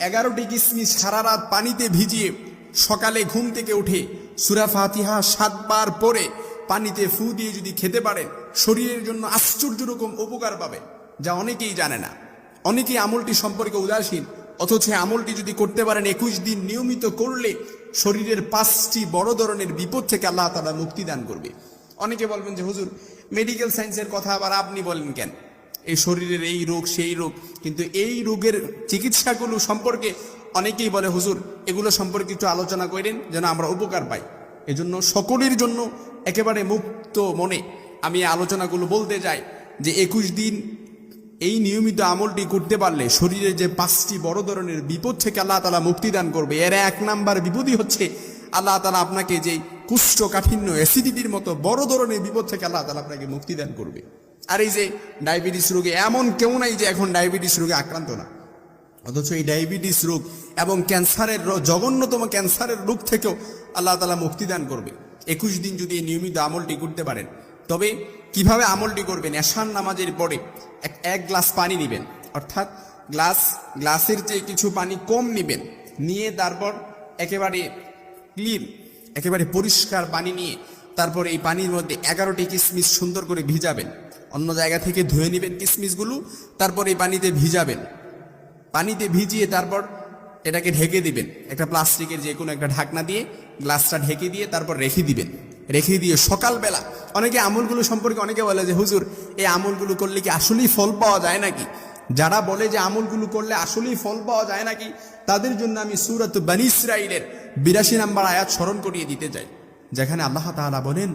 এগারোটি কিসমিস সারা রাত পানিতে ভিজিয়ে সকালে ঘুম থেকে উঠে সুরা ফাতিহা সাতবার পরে পানিতে ফু দিয়ে যদি খেতে পারেন শরীরের জন্য আশ্চর্য রকম উপকার পাবে, যা অনেকেই জানে না। অনেকেই আমলটি সম্পর্কে উদাসীন, অথচ আমলটি যদি করতে পারেন একুশ দিন নিয়মিত করলে শরীরের পাঁচটি বড় ধরনের বিপদ থেকে আল্লাহ তালা মুক্তি দান করবে। অনেকে বলবেন যে, হুজুর মেডিকেল সায়েন্সের কথা আবার আপনি বলেন কেন? এই শরীরের এই রোগ, সেই রোগ। কিন্তু এই রোগের চিকিৎসাগুলো সম্পর্কে অনেকেই বলে, হুজুর, এগুলো সম্পর্কে একটু আলোচনা করেন যেন আমরা উপকার পাই। এজন্য সকলের জন্য একেবারে মুক্ত মনে আমি আলোচনাগুলো বলতে চাই যে একুশ দিন এই নিয়মিত আমলটি করতে পারলে শরীরে যে পাঁচটি বড় ধরনের বিপদ থেকে আল্লাহ তালা মুক্তি দান করবে। এর এক নাম্বার বিপদই হচ্ছে আল্লাহ তালা আপনাকে যে কুষ্ঠকাঠিন্য অ্যাসিডিটির মতো বড় ধরনের বিপদ থেকে আল্লাহ তালা আপনাকে মুক্তি দান করবে। আর এই যে ডায়াবেটিস রোগে এমন কেউ নাই যে এখন ডায়াবেটিস রোগে আক্রান্ত না। অথচ এই ডায়াবেটিস রোগ এবং ক্যান্সারের জঘন্যতম ক্যান্সারের রোগ থেকেও আল্লাহ তালা মুক্তি দান করবে। একুশ দিন যদি নিয়মিত আমলটি করতে পারেন, তবে কীভাবে আমলটি করবেন? এশান নামাজের পরে এক এক গ্লাস পানি নেবেন। অর্থাৎ গ্লাস, গ্লাসের চেয়ে কিছু পানি কম নেবেন। নিয়ে তারপর একেবারে ক্লিন একেবারে পরিষ্কার পানি নিয়ে তারপর এই পানির মধ্যে এগারোটি কিসমিস সুন্দর করে ভিজাবেন। অন্য জায়গা থেকে ধুয়ে নেবেন কিশমিশগুলো তারপর এই পানিতে ভিজাবেন। পানিতে ভিজিয়ে তারপর এটাকে ঢেকে দিবেন। একটা প্লাস্টিকের যে কোনো একটা ঢাকনা দিয়ে গ্লাসটা ঢেকে দিয়ে তারপর রেখে দিবেন। রেখে দিয়ে সকালবেলা, অনেকে আমলগুলো সম্পর্কে অনেকে বলে যে, হুজুর, এই আমলগুলো করলে কি আসলেই ফল পাওয়া যায় নাকি? যারা বলে যে, আমলগুলো করলে আসলেই ফল পাওয়া যায় নাকি? তাদের জন্য আমি সুরত বানি ইসরাইলের বিরাশি নাম্বার আয়াত স্মরণ করিয়ে দিতে চাই। যেখানে আল্লাহ তালা বলেন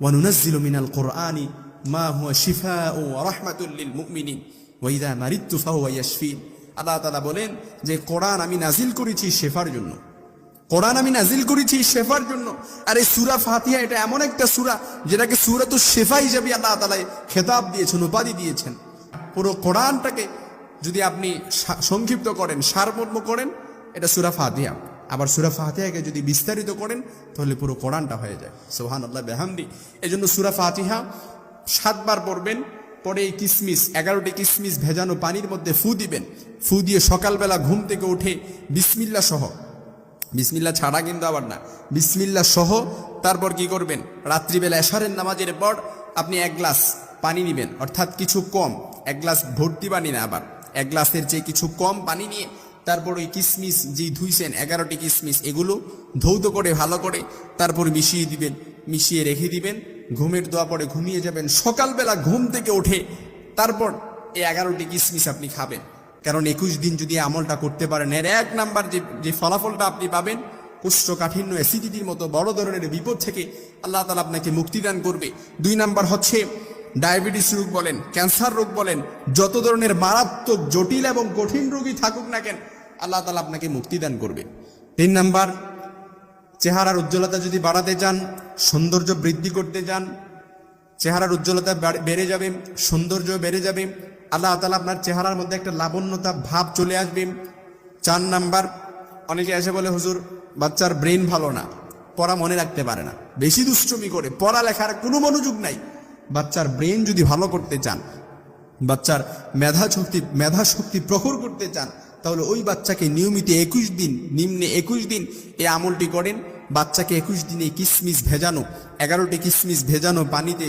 ওয়ানুনাজিল মিনাল কোরআনি মা হুয়া শিফা ও রহমাতুল্লিল মুকমিনিন আল্লাহ বলেন যে, কোরআন আমি নাজিল করেছি শেফার জন্য। কোরআন আমি নাজিল করেছি শেফার জন্য। আর এই সুরা ফাতিহা এটা এমন একটা সুরা যেটাকে সুরা তো শেফা হিসাবে আল্লাহ তালায় খেতাব দিয়েছেন, উপাধি দিয়েছেন। পুরো কোরআনটাকে যদি আপনি সংক্ষিপ্ত করেন, সারমর্ম করেন, এটা সুরা ফাতিহা। আবার সুরা ফাতিহাকে যদি বিস্তারিত করেন, তাহলে পুরো কোরআনটা হয়ে যায়। সোহান আল্লাহ বেহামদি। এই জন্য সুরা ফাতিহা সাতবার পড়বেন, পরে এই কিসমিস, এগারোটি কিসমিস ভেজানো পানির মধ্যে ফু দিবেন। ফু দিয়ে সকালবেলা ঘুম থেকে উঠে বিসমিল্লা সহ, বিসমিল্লা ছাড়া কিন্তু আবার না, বিসমিল্লা সহ তারপর কি করবেন? রাত্রিবেলা এশারের নামাজের পর আপনি এক গ্লাস পানি নেবেন, অর্থাৎ কিছু কম, এক গ্লাস ভর্তি পানি না আবার, এক গ্লাসের চেয়ে কিছু কম পানি নিয়ে তারপর ওই কিসমিস যেই ধুইছেন, এগারোটি কিসমিস, এগুলো ধৌত করে, ভালো করে তারপর মিশিয়ে দিবেন, মিশিয়ে রেখে দিবেন ঘুমের দোয়া পরে ঘুমিয়ে যাবেন। সকালবেলা ঘুম থেকে ওঠে তারপর এই এগারোটি কিসমিস আপনি খাবেন। কারণ একুশ দিন যদি আমলটা করতে পারেন, এর এক নাম্বার যে যে ফলাফলটা আপনি পাবেন, কোষ্ঠকাঠিন্য অ্যাসিডিটির মতো বড় ধরনের বিপদ থেকে আল্লাহ তালা আপনাকে মুক্তিদান করবে। দুই নাম্বার হচ্ছে ডায়াবেটিস রোগ বলেন, ক্যান্সার রোগ বলেন, যত ধরনের মারাত্মক, জটিল এবং কঠিন রোগী থাকুক না কেন, আল্লাহ তালা আপনাকে মুক্তিদান করবে। তিন নাম্বার চেহারার উজ্জ্বলতা যদি বাড়াতে চান, সৌন্দর্য বৃদ্ধি করতে চান, চেহারার উজ্জ্বলতা বেড়ে যাবে, সৌন্দর্য বেড়ে যাবে, আল্লাহ তালা আপনার চেহারার মধ্যে একটা লাবণ্যতা ভাব চলে আসবে। চার নাম্বার, অনেকে এসে বলে, হুজুর, বাচ্চার ব্রেন ভালো না, পড়া মনে রাখতে পারে না, বেশি দুষ্টমি করে, পড়ালেখার কোনো মনোযোগ নাই। বাচ্চার ব্রেন যদি ভালো করতে চান, বাচ্চার মেধা শক্তি মেধা শক্তি প্রখর করতে চান, তাহলে ওই বাচ্চাকে নিয়মিত একুশ দিন, নিম্নে একুশ দিন এই আমলটি করেন। বাচ্চাকে একুশ দিনে কিসমিস ভেজানো, এগারোটি কিসমিস ভেজানো পানিতে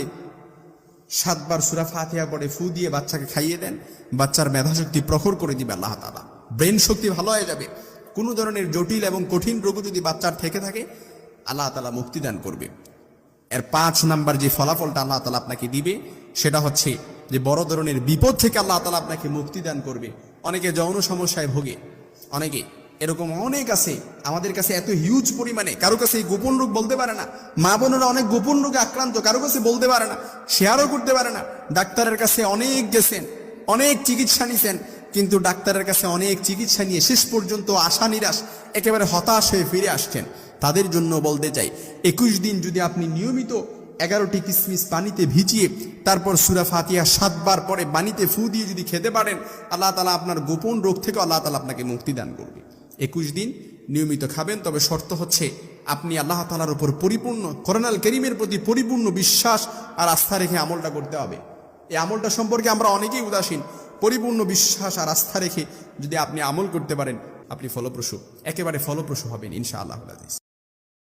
সাতবার সুরা ফাতিহা পড়ে ফু দিয়ে বাচ্চাকে খাইয়ে দেন। বাচ্চার মেধাশক্তি প্রখর করে দিবে আল্লাহ তালা ব্রেন শক্তি ভালো হয়ে যাবে। কোনো ধরনের জটিল এবং কঠিন রোগও যদি বাচ্চার থেকে থাকে, আল্লাহ তালা মুক্তি দান করবে। এর পাঁচ নাম্বার যে ফলাফলটা আল্লাহ তালা আপনাকে দিবে, সেটা হচ্ছে যে বড় ধরনের বিপদ থেকে আল্লাহ তালা আপনাকে মুক্তি দান করবে। অনেকে যৌন সমস্যায় ভোগে, অনেকে এরকম অনেক আছে। আমাদের কাছে এত হিউজ পরিমাণে। কারও কাছে এই গোপন রোগ বলতে পারে না। মা বোনেরা অনেক গোপন রোগে আক্রান্ত। কারও কাছে বলতে পারে না। শেয়ারও করতে পারে না। ডাক্তারের কাছে অনেক গেছেন। অনেক চিকিৎসা নিছেন। কিন্তু ডাক্তারের কাছে অনেক চিকিৎসা নিয়ে শেষ পর্যন্ত আশা নিরাশ, একেবারে হতাশ হয়ে ফিরে আসছেন। তাদের জন্য বলতে চাই, একুশ দিন যদি আপনি নিয়মিত এগারোটি কিসমিস পানিতে ভিজিয়ে, তারপর সুরা ফাতিয়া সাতবার পরে পানিতে ফু দিয়ে যদি খেতে পারেন, আল্লাহ তালা আপনার গোপন রোগ থেকে আল্লাহ তালা আপনাকে মুক্তি দান করবে। একুশ দিন নিয়মিত খাবেন, তবে শর্ত হচ্ছে আপনি আল্লাহ তালার উপর পরিপূর্ণ করোনাল করিমের প্রতি পরিপূর্ণ বিশ্বাস আর আস্থা রেখে আমলটা করতে হবে। এই আমলটা সম্পর্কে আমরা অনেকেই উদাসীন। পরিপূর্ণ বিশ্বাস আর আস্থা রেখে যদি আপনি আমল করতে পারেন, আপনি ফলপ্রসূ। একেবারে ফলপ্রসূ হবেন ইনশা আল্লাহ